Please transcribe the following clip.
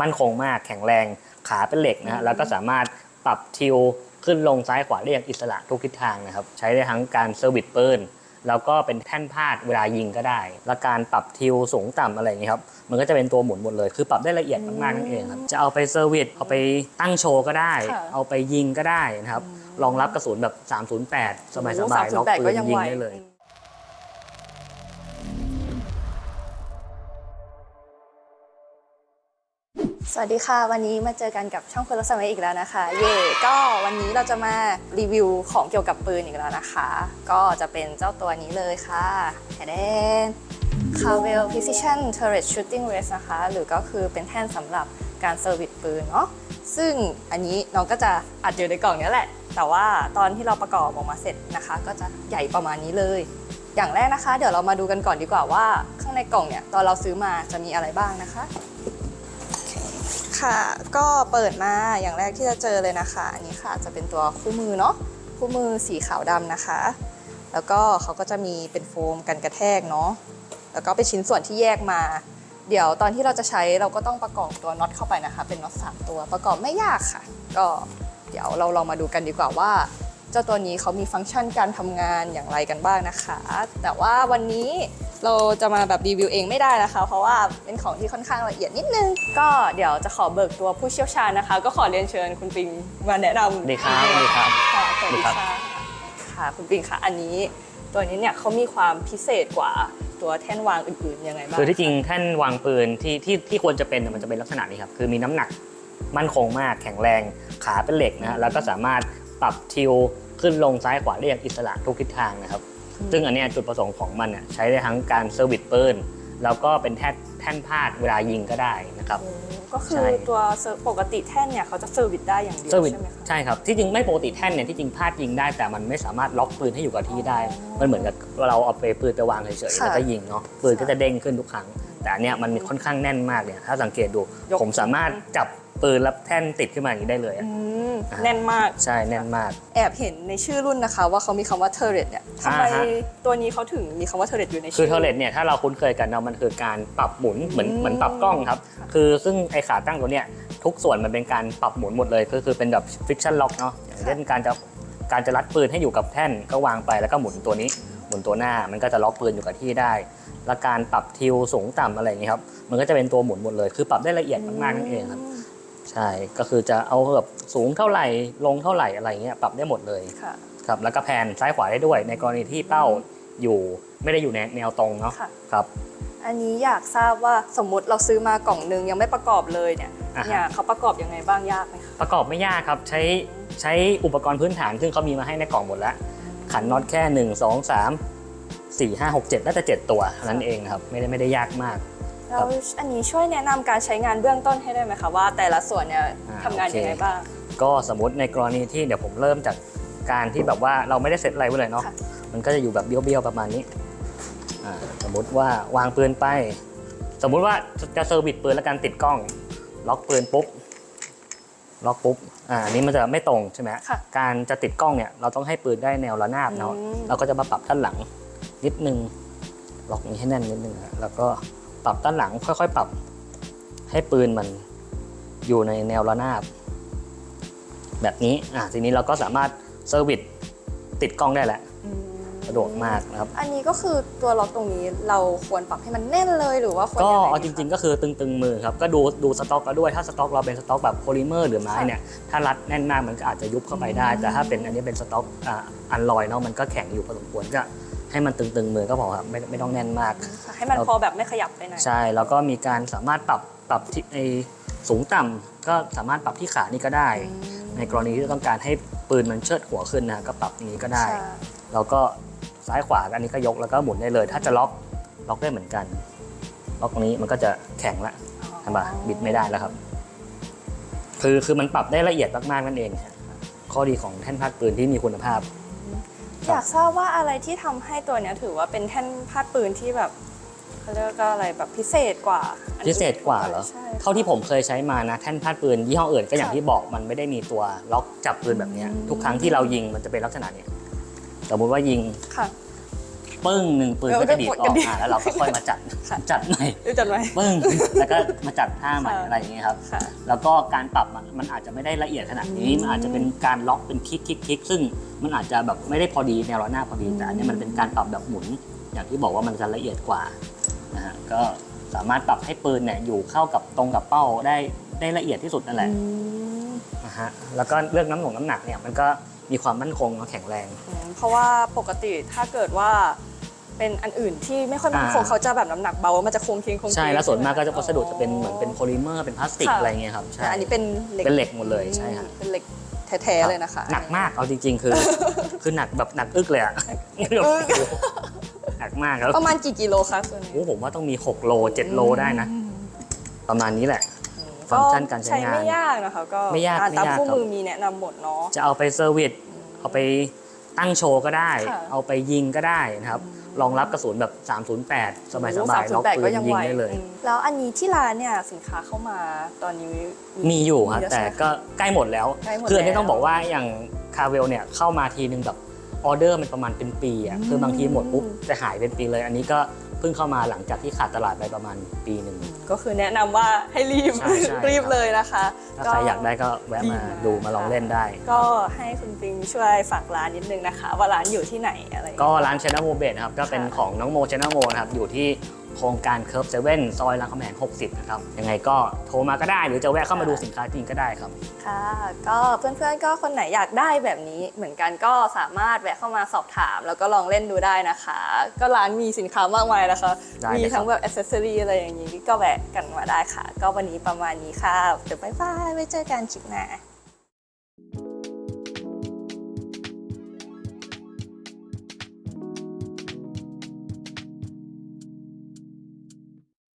มั่นคงมากแข็งแรงขาเป็นเหล็กนะฮะแล้วก็สามารถปรับทิวขึ้นลงซ้ายขวาได้อย่างอิสระทุกทิศทางนะครับ ใช้ได้ทั้งการเซอร์วิสปืนแล้วก็เป็นแท่นพาดเวลายิงก็ได้ และการปรับทิวสูงต่ำอะไรอย่างนี้ยครับ มันก็จะเป็นตัวหมุนหมดเลย คือปรับได้ละเอียดมากๆนั่นเองครับ จะเอาไปเซอร์วิส เอาไปตั้งโชว์ก็ได้ค่ะเอาไปยิงก็ได้นะครับ รองรับกระสุนแบบ 308 สบายๆโอ้ล็อก308ปืก็นยังยิงไหวได้เลย สวัสดีค่ะ วันนี้มาเจอกันกับช่องคุณรัศมีอีกแล้วนะคะ เย่ก็วันนี้เราจะมารีวิวของเกี่ยวกับปืนอีกแล้วนะคะ ก็จะเป็นเจ้าตัวนี้เลยค่ะแทเดน c a r v e l Precision Turret Shooting Rest นะคะ หรือก็คือเป็นแท่นสำหรับการเซอร์วิสปืนเนาะซึ่งอันนี้น้องก็จะอัดอยู่ในกล่องนี้แหละ แต่ว่าตอนที่เราประกอบออกมาเสร็จนะคะ ก็จะใหญ่ประมาณนี้เลย อย่างแรกนะคะ เดี๋ยวเรามาดูกันก่อนดีกว่าว่า ข้างในกล่องเนี่ยตอนเราซื้อมาจะมีอะไรบ้างนะคะ ค่ะ ก็เปิดมาอย่างแรกที่จะเจอเลยนะคะ อันนี้ค่ะจะเป็นตัวคู่มือเนาะคู่มือสีขาวดำนะคะ แล้วก็เขาก็จะมีเป็นโฟมกันกระแทกเนาะแล้วก็เป็นชิ้นส่วนที่แยกมา เดี๋ยวตอนที่เราจะใช้เราก็ต้องประกอบตัวน็อตเข้าไปนะคะ เป็นน็อตสามตัวประกอบไม่ยากค่ะ ก็เดี๋ยวเราลองมาดูกันดีกว่าว่า เจ้าตัวนี้เขามีฟังก์ชันการทำงานอย่างไรกันบ้างนะคะ แต่ว่าวันนี้เราจะมาแบบรีวิวเองไม่ได้นะคะ เพราะว่าเป็นของที่ค่อนข้างละเอียดนิดนึง ก็เดี๋ยวจะขอเบิกตัวผู้เชี่ยวชาญนะคะ ก็ขอเรียนเชิญคุณปิงมาแนะนำสวัสดีครับสวัสดีครับค่ะสวัสดีสวัสดีครัค่ะบค่ะคุณปิงค่ะอันนี้ ตัวนี้เนี่ยเขามีความพิเศษกว่าตัวแท่นวางอื่นๆยังไงบ้างคือที่จริงแท่นวางปืนที่ที่ที่ควรจะเป็นเนี่ยมันจะเป็นลักษณะนี้ครับคือมีน้ำหนักมั่นคงมากแข็งแรงขาเป็นเหล็กนะฮะแล้วก็สามารถ ปรับทิวขึ้นลงซ้ายขวาได้อย่างอิสระทุกทิศทางนะครับ ซึ่งอันเนี้ยจุดประสงค์ของมันเนี่ยใช้ได้ทั้งการเซอร์วิสปืนแล้วก็เป็นแท่นแท่นพาดเวลายิงก็ได้นะครับโอ้ก็คืใช่ อตัวเซอร์ปกติแท่นเนี่ยเขาจะเซอร์วิสได้อย่างเดียวเซอร์วิสใช่ไหมคะใช่ครับ ที่จริงไม่ปกติแท่นเนี่ยที่จริงพาดยิงได้แต่มันไม่สามารถล็อกปืนให้อยู่กับที่ได้ มันเหมือนกับเราเอาไปปืนไปวางเฉยๆค่ะแล้วก็ยิงเนาะปืนก็จะเด้งขึ้นทุกครั้ง แต่อันเนี้ยมันค่อนข้างแน่นมากเนี่ยถ้าสังเกตดูยกผมสามารถจับ ปืนแล้วแท่นติดขึ้นมาอย่างนี้ได้เลยอะอืมอ่าแน่นมาก ใช่แน่นมาก แอบเห็นในชื่อรุ่นนะคะ ว่าเขามีคำว่า turret เนี่ยทำไมอ่าฮะ ตัวนี้เขาถึงมีคำว่า turret อยู่ในชื่คือเทเลตเนี่ยถ้าเราคุ้นเคยกันเนาะมันคือการปรับหมุนเหมือนอืม เหมือนปรับกล้องครับค่ะคือซึ่งไอขาตั้งตัวเนี้ยทุกส่วนมันเป็นการปรับหมุนหมดเลยก็คือเป็นแบบฟิกชันล็อกเนาะอย่างเช่นการจะการจะรัดปืนให้อยู่กับแท่นก็วางไปแล้วก็หมุนตัวนี้หมุนตัวหน้ามันก็จะล็อกปืนอยู่กับที่ได้ และการปรับทิวสูงต่ำอะไรอย่างนี้ยครับมันก็จะเป็นตัวหมุนหมดเลย คือปรับได้ละเอียดมากๆนั่นเองครับ ใช่ก็คือจะเอาแบบสูงเท่าไหร่ลงเท่าไหร่อะไรเงี้ยปรับได้หมดเลยค่ะ ครับแล้วก็แพนซ้ายขวาได้ด้วย ในกรณีที่เป้าอยู่ไม่ได้อยู่ในแนวตรงเนาะค่ะ ครับ อันนี้อยากทราบว่าสมมุติเราซื้อมากล่องหนึงยังไม่ประกอบเลยเนี่ยอ่าฮะ เนี่ยเขาประกอบยังไงบ้างยากไหมคะประกอบไม่ยากครับใช้ใช้อุปกรณ์พื้นฐาน ซึ่งเขามีมาให้ในกล่องหมดแล้ว ขันน็อตแค่ 1 2 3 4 5 6 7น่าจะ7ตัวเท่านั้นเองนะครับไม่ได้ไม่ได้ยากมาก แล้วอันนี้ช่วยแนะนำการใช้งานเบื้องต้นให้ได้ไหมคะว่า แต่ละส่วนเนี่ยอ่าทำงานโอเค ยังไงบ้าง ก็สมมติในกรณีที่เดี๋ยวผมเริ่มจากการที่แบบว่าเราไม่ได้เซตอะไรไว้เลยเนาะค่ะ มันก็จะอยู่แบบเบี้ยวๆประมาณนี้อ่าสมมติว่าวางปืนไป สมมุติว่าจะเซอร์วิสปืนแล้วการติดกล้อง ล็อกปืนปุ๊บล็อกปุ๊บอ่าอันนี้มันจะไม่ตรงใช่ไหมค่ะการจะติดกล้องเนี่ยเราต้องให้ปืนได้แนวระนาบเนาะอืม เราก็จะมาปรับด้านหลังนิดนึงล็อกนี้ให้แน่นนิดนึงนะแล้วก็ป รับด้านหลังค่อยๆ ปรับ ให้ปืนมันอยู่ในแนวระนาบ แบบนี้อะทีนี้เราก็สามารถเซอร์วิสติดกล้องได้แหละอืมสะดวกมากนะครับ อันนี้ก็คือตัวล็อกตรงนี้เราควรปรับให้มันแน่นเลยหรือว่าควรก็ยังไงเอาจริง ๆ ก็คือตึงๆมือครับก็ดูดูสต็อกเราด้วยถ้าสต็อกเราเป็นสต็อกแบบโพลิเมอร์หรือไม้เนี่ยถ้ารัดแน่นมากมันก็อาจจะยุบเข้าไปได้ แต่ถ้าเป็นอันนี้เป็นสต็อกอ่าอันลอยเนาะมันก็แข็งอยู่พอสมควรก็ ให้มันตึงๆมือก็พอครับไม่ไม่ต้องแน่นมากค่ะให้มันพอแบบไม่ขยับไปไหนใช่ แล้วก็มีการสามารถปรับปรับที่ไอสูงต่ำก็สามารถปรับที่ขานี่ก็ได้ ในกรณีที่ต้องการให้ปืนมันเชิดหัวขึ้นนะก็ปรับนี้ก็ได้ใช่แล้วก็ซ้ายขวาอันนี้ก็ยกแล้วก็หมุนได้เลย ถ้าจะล็อกล็อกได้เหมือนกันล็อกตรงนี้มันก็จะแข็งละเห็นปะบิดไม่ได้แล้วครับ คือคือมันปรับได้ละเอียดมากๆนั่นเองฮะข้อดีของแท่นพาดปืนที่มีคุณภาพ อยากทราบว่าอะไรที่ทำให้ตัวเนี้ยถือว่าเป็นแท่นพาดปืนที่แบบเขาเรียกว่าอะไรแบบพิเศษกว่าอันพิอื่นเศษกว่าเหรอใช่เท่าที่ผมเคยใช้มานะแท่นพาดปืนยี่ห้ออื่นก็อย่างค่ะที่บอกมันไม่ได้มีตัวล็อกจับปืนแบบเนี้ยอืมทุกครั้งที่เรายิงมันจะเป็นลักษณะเนี้ยสมมติว่ายิงค่ะปึ้งหนึ่งปืนเออก็จะดีดก็อกอกระดิษอะแล้วเราก็ค่อยมาจัดค่ะจัดใหม่รู้จักไหมปึ้งแล้วก็มาจัดท่าใหม่ค่ะอะไรอย่างเงี้ยครับค่ะแล้วก็การปรับอะมันอาจจะไม่ได้ละเอียดขนาดนี้อืมมันอาจจะเป็นการล็อกเป็นคลิกคลิกคลิกซึ่ง มันอาจจะแบบไม่ได้พอดีแนวระนาบพอดีอืมแต่อันเนี้ยมันเป็นการปรับแบบหมุน อย่างที่บอกว่ามันจะละเอียดกว่านะฮะก็สามารถปรับให้ปืนเนี่ยอยู่เข้ากับตรงกับเป้าได้ได้ละเอียดที่สุดนั่นแหละอืมนะฮะแล้วก็เรื่องน้ำหนงน้ำหนักเนี่ยมันก็มีความมั่นคงและแข็งแรงอืมเพราะว่าปกติถ้าเกิดว่าเป็นอันอื่นที่ไม่ค่อยมั่นคงอ่าเขาจะแบบน้ำหนักเบา มันจะคงทิ้งคงทิ้งใช่แล้วส่วนมากก็จะไหวัสดุจะเป็นเหมือนเป็นโพลิเมอร์เป็นพลาสติกค่ะอะไรเงี้ยครับใช่แต่อันนี้เป็นเหล็กเป็นเหล็กหมดเลยใช่ครับเป็นเหล็ก แท้ๆเลยนะคะ หนักมากเอาจริง ๆ คือ คือหนักแบบหนักอึกเลยอะหนักมากครับประมาณกี่กิโลคะส่วนนี้โอ้ผมว่าต้องมี 6 โล 7 โลได้นะอืมประมาณนี้แหละอืมฟังก์ชันการใช้งานไม่ยากนะคะก็ไม่ยากอ่นตามไม่ยากคู่ครับมือมีแนะนำหมดเนาะจะเอาไปเซอร์วิสเอาไป ตั้งโชว์ก็ได้ ค่ะเอาไปยิงก็ได้นะครับรองรับกระสุนแบบ 308 สบายสบายๆล็อกปืนยิงได้เลย อืมแล้วอันนี้ที่ร้านเนี่ยสินค้าเข้ามาตอนนี้ มีอยู่ครับแล้วแต่ใช่ไหมก็ใกล้หมดแล้ว ใกล้หมดคืออันนี้แล้วต้องบอกว่าอย่างคาเวลเนี่ยเข้ามาทีนึงแบบออเดอร์มันประมาณเป็นปีอะอืม คือบางทีหมดปุ๊บจะหายเป็นปีเลย อันนี้ก็ เพิ่งเข้ามาหลังจากที่ขาดตลาดไปประมาณปีหนึ่ง ก็คือแนะนำว่าให้รีบใช่ใช่ รีบเลยนะคะ ถ้าใครอยากได้ก็แวะมาดีมากดูมาลองเล่นได้ ก็ให้คุณปิงช่วยฝากร้านนิดนึงนะคะ ว่าร้านอยู่ที่ไหนอะไรอย่างก็เงี้ยร้าน Channel Mo b e t นะครับก็เป็นค่ะ ของน้องโม Channel Mo นะครับอยู่ที่ โครงการเคิร์ฟเซเว่นซอยรามคำแหง60 นะครับ ยังไงก็โทรมาก็ได้หรือจะแวะเข้ามาดูสินค้าจริงก็ได้ครับ ค่ะ ก็เพื่อนๆก็คนไหนอยากได้แบบนี้ เหมือนกันก็สามารถแวะเข้ามาสอบถาม แล้วก็ลองเล่นดูได้นะคะ ก็ร้านมีสินค้ามากมายนะคะ ได้เลยมีทั้งครับแบบอ c เซสซอรีอะไรอย่างนี้ก็แวะกันมาได้ค่ะ ก็วันนี้ประมาณนี้ค่ะ เดี๋ยวบายบายไว้เจอกันคลิปหน้า